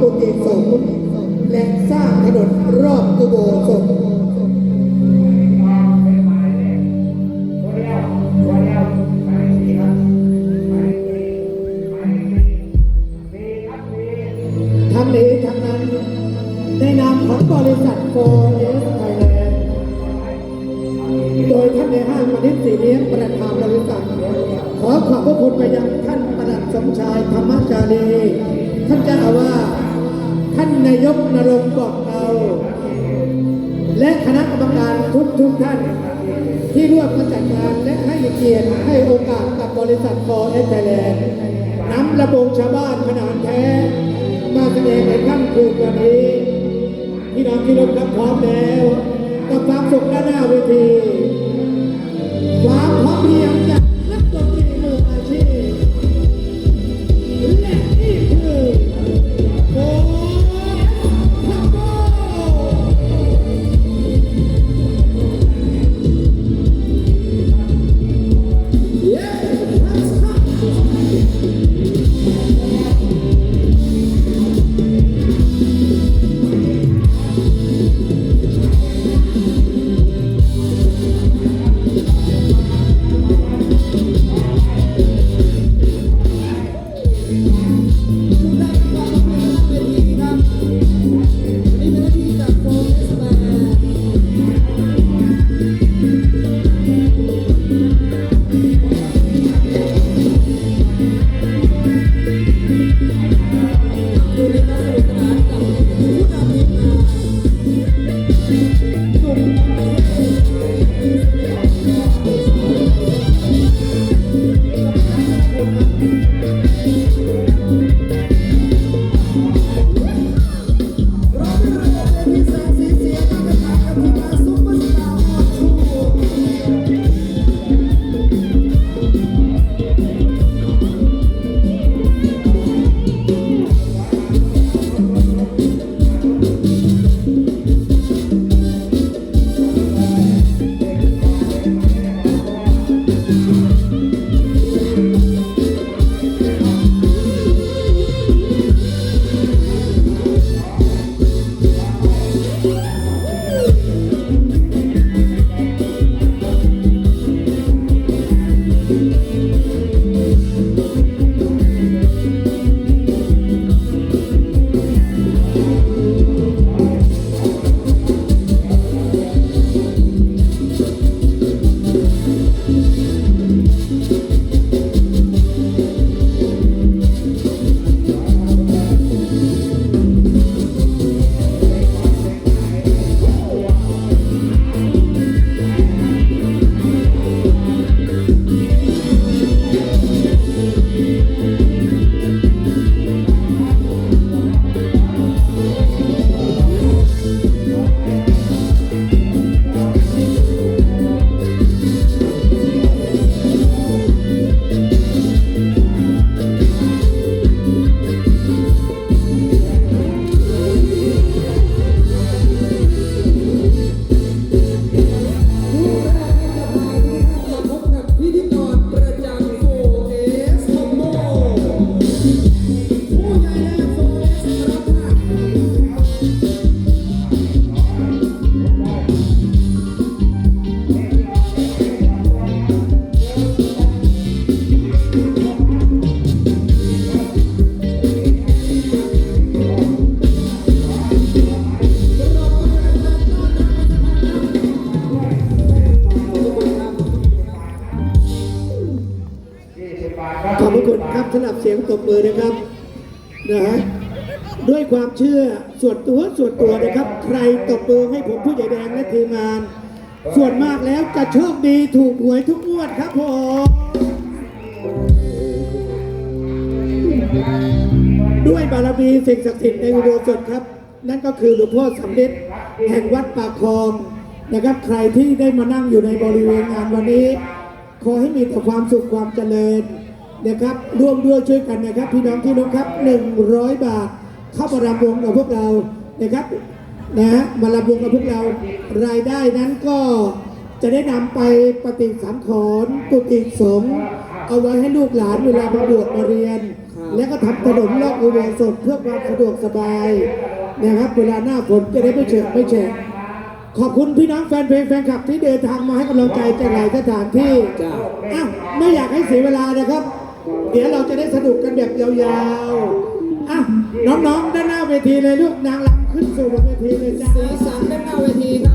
กุฏิสงฆ์และสร้างถนนรอบอุโบสถทั้งนี้ทั้งนั้นในนามของบริษัทโฟ ที่ร่วมกันจัดงานและให้เกียรติให้โอกาสกับบริษัทฟอร์เอสไทยแลนด์นำระบงชาวบ้านขนาดแท้ มาแสดงในค่ำคืนวันนี้พี่น้องที่ร่วมรับพร้อมแล้วกับความสุขด้านหน้าเวทีความพร้อมเพียงจาก มือนะครับนะฮะด้วยความเชื่อส่วนตัวส่วนตัวนะครับ ใครตบมือให้ผมผู้ใหญ่แดงและทีมงาน ส่วนมากแล้วจะโชคดีถูกหวยทุกงวดครับผมด้วยบารมีสิ่งศักดิ์สิทธิ์ในอุโบสถครับ นั่นก็คือหลวงพ่อสำเร็จแห่งวัดปากคลองนะครับ ใครที่ได้มานั่งอยู่ในบริเวณงานวันนี้ ขอให้มีแต่ความสุขความเจริญ นะครับ ร่วมด้วยช่วยกันนะครับ พี่น้องพี่นกครับ 100 บาท เข้ามารำวงกับพวกเรานะครับนะฮะมารำวงกับพวกเรารายได้นั้นก็จะได้นำไปปฏิสังขรณ์กุฏิสงฆ์เอาไว้ให้ลูกหลานเวลามาบวชมาเรียน แล้วก็ทำถนนลอกอุโบสถเพื่อความสะดวกสบายนะครับ เวลาหน้าฝนจะได้ไม่เฉอะไม่แฉะขอบคุณพี่น้องแฟนเพลงแฟนคลับที่เดินทางมาให้กำลังใจจากหลายสถานที่อ้าวไม่อยากให้เสียเวลานะครับ เดี๋ยวเราจะได้สนุกกันแบบยาวๆอะน้องๆ ด้านหน้าเวทีเลยลูกนางรำขึ้นสู่บนเวทีเลยจ้า สีสันด้านหน้าเวทีครับ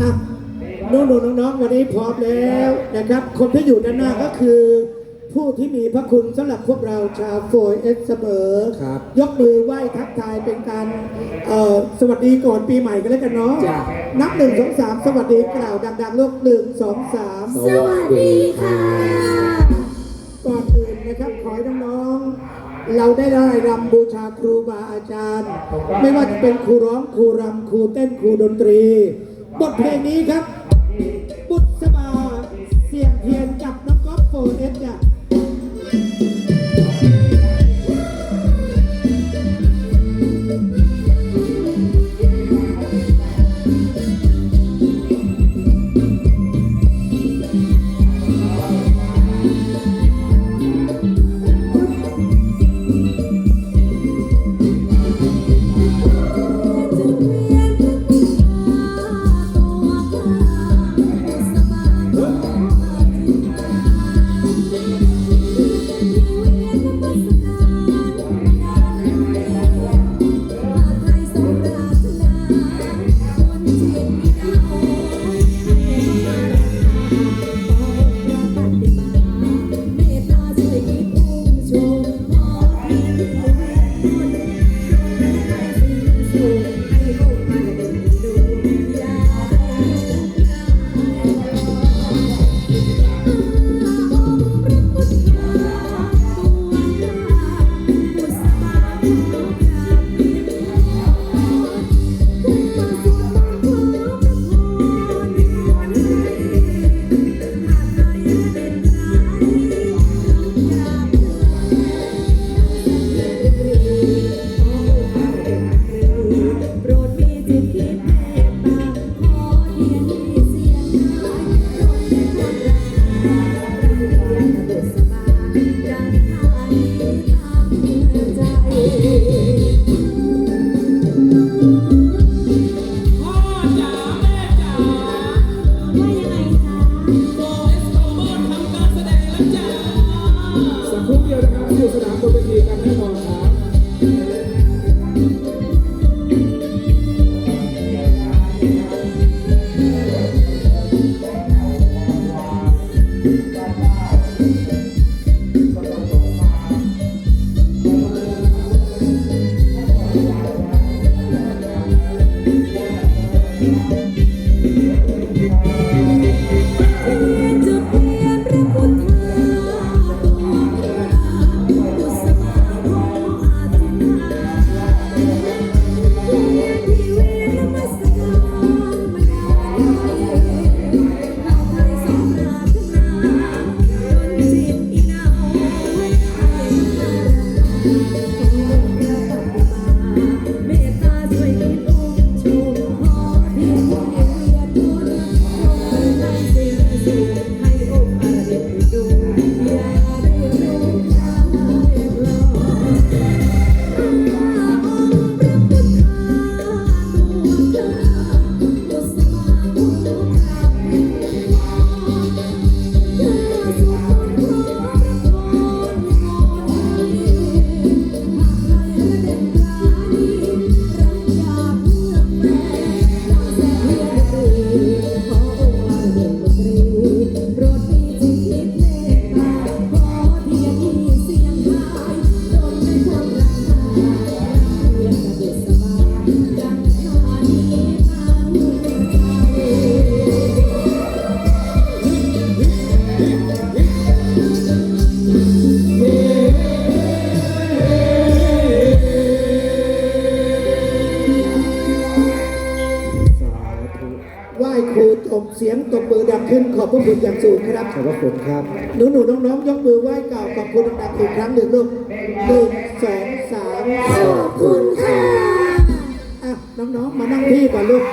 อ่นๆน้องๆวันนี้พร้อมแล้วนะครับ คนที่อยู่ด้านหน้าก็คือ ผู้ที่มีพระคุณสำหรับพวกเราชาวโฟยเอสเสมอครับ ยกมือไหว้ทักทายเป็นการสวัสดีก่อนปีใหม่กันแล้วกันเนาะจ้ะ นับหนึ่งสองสามสวัสดีกล่าวดังๆลูกหนึ่งสองสาม สวัสดีค่ะ เราได้ได้รำบูชาครูบาอาจารย์ ไม่ว่าจะเป็นครูร้องครูรำครูเต้นครูดนตรี บทเพลงนี้ครับ บุษบาเสียงเทียนกับน้องก๊อฟโฟเอสเนี่ย บเสียงตบมือดังขึ้นขอบพระคุณอย่างสูงครับขอบพระคุณครับ หนูหนูๆน้องๆยกมือไหว้กล่าวขอบคุณดังๆอีกครั้งหนึ่งลูกหนึ่งสองสามขอบคุณค่ะอะน้องๆมานั่งที่ก่อนลูก